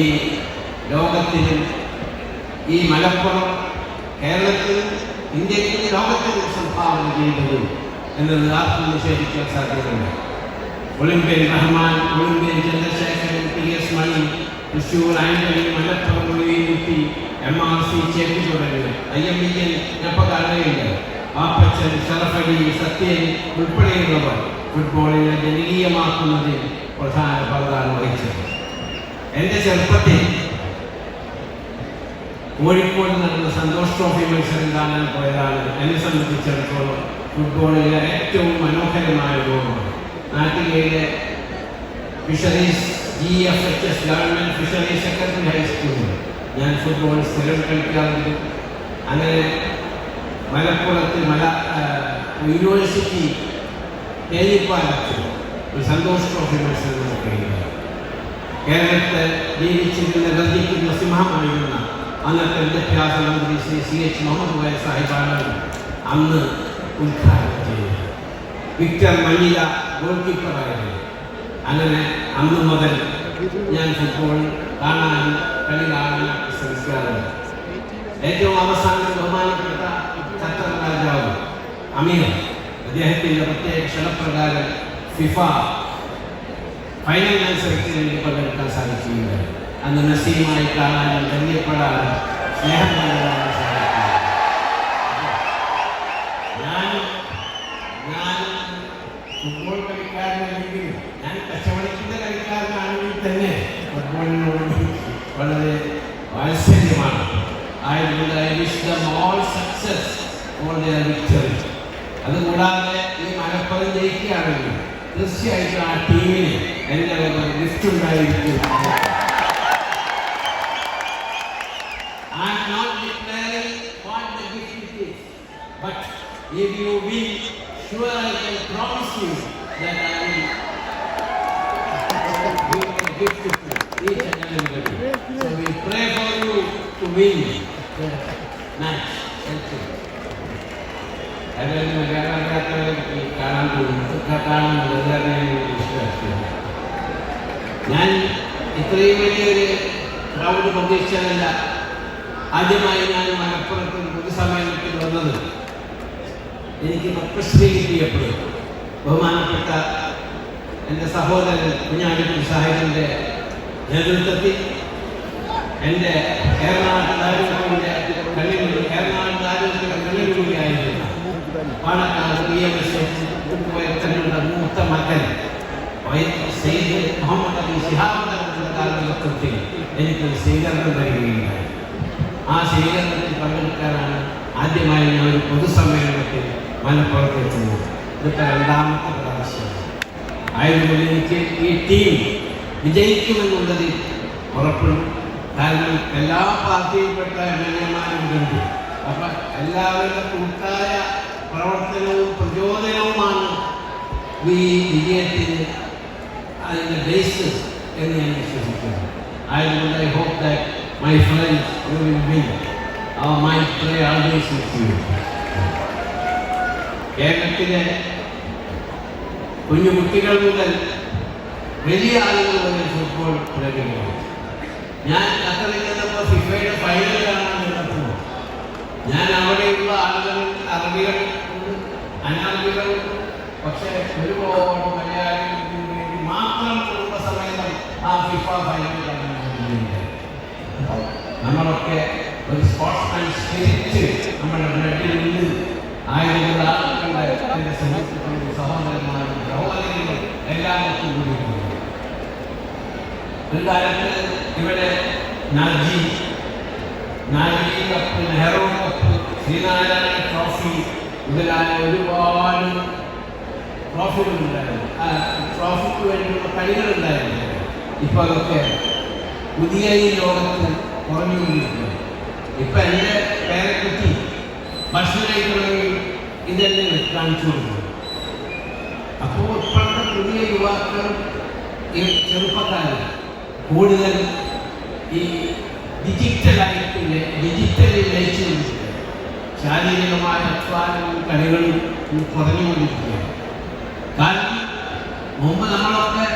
ഈ ലോകത്തിന് ഈ മലപ്പുറം കേരളത്തിൽ ഇന്ത്യയ്ക്ക് ലോകത്തിന് സംഭാവന ചെയ്യുന്നത് എന്നത് ആർക്കും നിഷേധിക്കാൻ സാധ്യതയുണ്ട് olympian Rahman olympian Chandrasekharan P S Mani Thrissur Antony Malappuram ഒഴിവുകുട്ടി M R C ചേട്ടി തുടരുക ഐ എം ഇ എൻ ഞപ്പക്ക് ആപ്പച്ചൻ ഷറഫലി സത്യൻ ഉൾപ്പെടെയുള്ളവർ ഫുട്ബോളിനെ ജനകീയമാക്കുന്നതിൽ പ്രധാന പങ്കാണ് വഹിച്ചത്. എന്റെ ചെറുപ്പത്തിൽ കോഴിക്കോട് നടന്ന സന്തോഷ് ട്രോഫി മത്സരം കാണാൻ പോയതാണ് എന്നെ സംബന്ധിച്ചിടത്തോളം ഫുട്ബോളിലെ ഏറ്റവും മനോഹരമായ ഓർമ്മ നാട്ടിലെ fisheries G F H S government fisheries secondary ഹൈസ്കൂളിൽ ഞാൻ ഫുട്ബോൾ സ്ഥിരം കളിക്കാറുണ്ട്. അങ്ങനെ മലപ്പുറത്ത് മല യൂണിവേഴ്സിറ്റി തേനിപ്പാലത്ത് ഒരു സന്തോഷ് ട്രോഫി മത്സരം നടക്കുകയുണ്ടായി കേരളത്തെ ജീവിച്ചിരുന്ന ഗർജിക്കുന്ന സിംഹമായിരുന്ന അന്നത്തെ വിദ്യാഭ്യാസ മന്ത്രി ശ്രീ സി എച്ച് മുഹമ്മദ് വയ സാഹിബാണ് അന്ന് ഉദ്ഘാടനം ചെയ്തത്. വിക്ടർ മല്ലിക ഗോൾ കീപ്പറായിരുന്നു അങ്ങനെ അന്ന് മുതൽ ഞാൻ ഫുട്ബോൾ കാണാനും കളി കാണാനും ശ്രമിക്കാറുണ്ട്. ഏറ്റവും അവസാനം ബഹുമാനപ്പെട്ട ഖത്തർ രാജാവ് അമീർ അദ്ദേഹത്തിന്റെ പ്രത്യേക ക്ഷണപ്രകാരം ഫിഫ ഫൈനൽ മത്സരത്തിൽ എനിക്ക് പങ്കെടുക്കാൻ സാധിക്കുകയില്ല അന്ന് നസീമായി കാണാനും ധന്യപ്പെടാനും സ്നേഹം നൽകാനും സാധിക്കും ഞാനും ഞാനും ഫുട്ബോൾ കളിക്കാരനാണെങ്കിൽ ഞാൻ കച്ചവടത്തിന്റെ കളിക്കാരനാണെങ്കിൽ തന്നെ ഫുട്ബോളിനോട് വളരെ വാത്സല്യമാണ്. ആയതുകൊണ്ട് I wish them all success for their victory അതുകൂടാതെ ഈ മലപ്പുറം ജയിക്കുകയാണെങ്കിൽ തീർച്ചയായിട്ടും ആ ടീമിന് എൻ്റെ ഒരു ഗിഫ്റ്റ് ഉണ്ടായിരിക്കും I am not declaring what the gift is, but if you win, sure I can promise you that I will give a gift to each and everybody. So we pray for you to win the match. Thank you. കാണുന്നത് അതാണ് ഞാൻ ഇത്രയും വലിയൊരു crowd പ്രതീക്ഷിച്ചതല്ല. ആദ്യമായി ഞാൻ മലപ്പുറത്ത് പൊതുസമ്മേളനത്തിൽ വന്നത് എനിക്ക് പത്മശ്രീ കിട്ടിയപ്പോൾ ബഹുമാനപ്പെട്ട എന്റെ സഹോദരൻ കുഞ്ഞാടിക്കുട്ടി സാഹിബിന്റെ നേതൃത്വത്തിൽ എന്റെ എറണാകുളം ആരോഗ്യത്തിന്റെ കണ്ണിലൂടെ എറണാകുളം ആരോഗ്യത്തിന്റെ കണ്ണിലൂടെയായിരുന്നു പാണക്കാട് പി എം എസ് തങ്ങളുടെ മൂത്ത മകൻ സെയ്ദ് മുഹമ്മദ് അലി ശിഹാബ് കാലഘട്ടത്തിൽ എനിക്കൊരു സ്വീകരണം തരികയുണ്ടായി ആ സ്വീകരണത്തിൽ പങ്കെടുക്കാനാണ് ആദ്യമായി ഞാൻ ഒരു പൊതുസമ്മേളനത്തിൽ മലപ്പുറത്ത് എത്തുന്നത്. ഇതിപ്പോൾ രണ്ടാമത്തെ പ്രാവശ്യം. ആയതുകൊണ്ട് എനിക്ക് ഈ ടീം വിജയിക്കുമെന്നുള്ളതിൽ ഉറപ്പുണ്ട് കാരണം എല്ലാ പാർട്ടിയിൽപ്പെട്ട എം എൽ എമാരും ഉണ്ട്. അപ്പം എല്ലാവരുടെ കൂട്ടായ ഈ വിജയത്തിന് അതിന്റെ ബേസിസ് എന്ന് ഞാൻ വിശ്വസിക്കുന്നു ആയതുകൊണ്ട് I hope that my friends you will our my pray always with you കേരളത്തിലെ കുഞ്ഞു കുട്ടികൾ മുതൽ വലിയ ആളുകൾ വരെ ഫുട്ബോൾ പ്രേമികളാണ് ഞാൻ ഖത്തറിൽ നിന്നപ്പോൾ ഫിഫയുടെ ഫൈനൽ കാണാൻ നിന്നപ്പോൾ ഞാൻ അവിടെയുള്ള ആളുകൾ അറബികൾ അനറബികൾ പക്ഷേ ഒരുപാട് മലയാളികൾക്ക് വേണ്ടി മാത്രം കുടുംബസമേതം ആ ഫിഫ ഫൈനൽ. നമ്മളൊക്കെ ഒരു സ്പോർട്സ്മാൻ സ്പിരിറ്റ് നമ്മുടെ ബ്ലഡിലുണ്ട്. ആയതുകൊണ്ട് ആളുകളുടെ എന്റെ സുഹൃത്തുക്കളും സഹോദരന്മാരും സഹോദരികളും എല്ലാവർക്കും കൂടി ഒരു കാലത്ത് ഇവിടെ Nagjee Nagjee cup Nehru cup Sreenarayana trophy മുതലായ ഒരുപാട് ട്രോഫികളുണ്ടായിരുന്നു. ആ ട്രോഫിക്ക് വേണ്ടിയുള്ള കളികളുണ്ടായിരുന്നു. ഇപ്പോൾ അതൊക്കെ പുതിയ ഈ ലോകത്ത് കുറഞ്ഞുകൊണ്ടിരിക്കുന്നു ഇപ്പം എന്റെ പേരക്കുട്ടി ഭക്ഷണം കഴിക്കണമെങ്കിൽ ഇതെല്ലാം കാണിച്ചു കൊടുക്കും അപ്പോൾ ഇപ്പോഴത്തെ പുതിയ യുവാക്കൾ ഈ ചെറുപ്പക്കാർ കൂടുതൽ ഈ ഡിജിറ്റലായിട്ടില്ല ഡിജിറ്റലിൽ ലയിച്ചു കൊണ്ടിരിക്കുക ശാരീരികമായ അധ്വാനവും കളികളും കുറഞ്ഞുകൊണ്ടിരിക്കുകയാണ്. കാരണം മുമ്പ് നമ്മളൊക്കെ